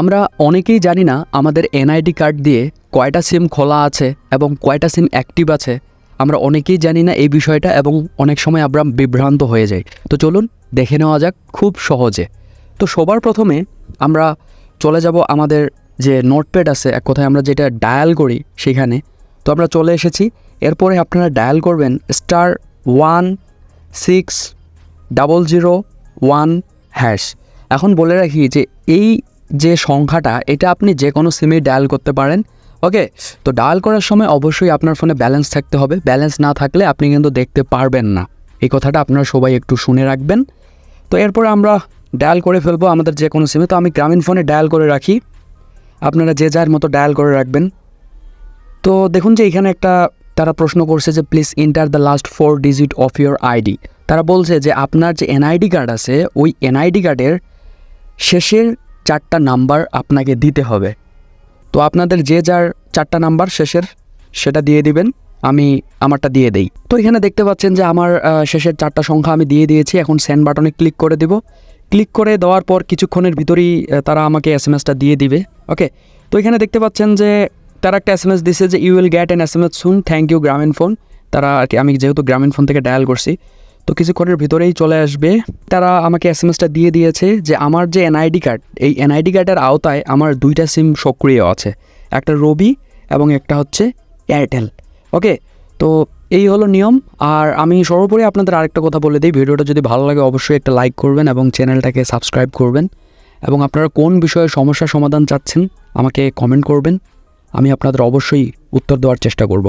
আমরা অনেকেই জানি না আমাদের এনআইডি কার্ড দিয়ে কয়টা সিম খোলা আছে এবং কয়টা সিম অ্যাক্টিভ আছে। আমরা অনেকেই জানি না এই বিষয়টা এবং অনেক সময় আমরা বিভ্রান্ত হয়ে যাই। তো চলুন দেখে নেওয়া যাক খুব সহজে। তো সবার প্রথমে আমরা চলে যাব আমাদের যে নোটপ্যাড আছে, এক কথায় আমরা যেটা ডায়াল করি সেখানে। তো আমরা চলে এসেছি। এরপরে আপনারা ডায়াল করবেন star one six double zero one hash. এখন বলে রাখি যে এই যে সংখ্যাটা, এটা আপনি যে কোনো সিমে ডায়াল করতে পারেন ওকে তো ডায়াল করার সময় অবশ্যই আপনার ফোনে ব্যালেন্স থাকতে হবে। ব্যালেন্স না থাকলে আপনি কিন্তু দেখতে পারবেন না। এই কথাটা আপনারা সবাই একটু শুনে রাখবেন। তো এরপরে আমরা ডায়াল করে ফেলব আমাদের যে কোনো সিমে তো আমি গ্রামীণ ফোনে ডায়াল করে রাখি। আপনারা যে যার মতো ডায়াল করে রাখবেন। তো দেখুন যে এখানে একটা, তারা প্রশ্ন করছে যে please enter the last four digit of your ID তারা বলছে যে, আপনার যে এনআইডি কার্ড আছে, ওই এনআইডি কার্ডের শেষের চারটা নাম্বার আপনাকে দিতে হবে। তো আপনাদের যে যার চারটা নাম্বার শেষের, সেটা দিয়ে দিবেন, আমি আমারটা দিয়ে দেই। তো এখানে দেখতে পাচ্ছেন যে আমার শেষের চারটা সংখ্যা আমি দিয়ে দিয়েছি। এখন সেন্ড বাটনে ক্লিক করে দিব। ক্লিক করে দেওয়ার পর কিছুক্ষণের ভিতরেই তারা আমাকে এস এম এসটা দিয়ে দিবে। ওকে তো এখানে দেখতে পাচ্ছেন যে, তারা একটা এস এম এস দিছে যে you will get an S M S শুন থ্যাংক ইউ গ্রামীণ ফোন তারা আর কি, আমি যেহেতু গ্রামীণ ফোন থেকে ডায়াল করছি তো কিছুক্ষণের ভিতরেই চলে আসবে। তারা আমাকে এস এম এসটা দিয়ে দিয়েছে যে আমার যে এনআইডি কার্ড এই এনআইডি কার্ডের আওতায় আমার দুইটা সিম সক্রিয় আছে। একটা রবি এবং একটা হচ্ছে এয়ারটেল ওকে তো এই হলো নিয়ম। আর আমি সর্বোপরি আপনাদের আরেকটা কথা বলে দিই। ভিডিওটা যদি ভালো লাগে অবশ্যই একটা লাইক করবেন এবং চ্যানেলটাকে সাবস্ক্রাইব করবেন। এবং আপনারা কোন বিষয়ে সমস্যা সমাধান চাচ্ছেন, আমাকে কমেন্ট করবেন। আমি আপনাদের অবশ্যই উত্তর দেওয়ার চেষ্টা করব।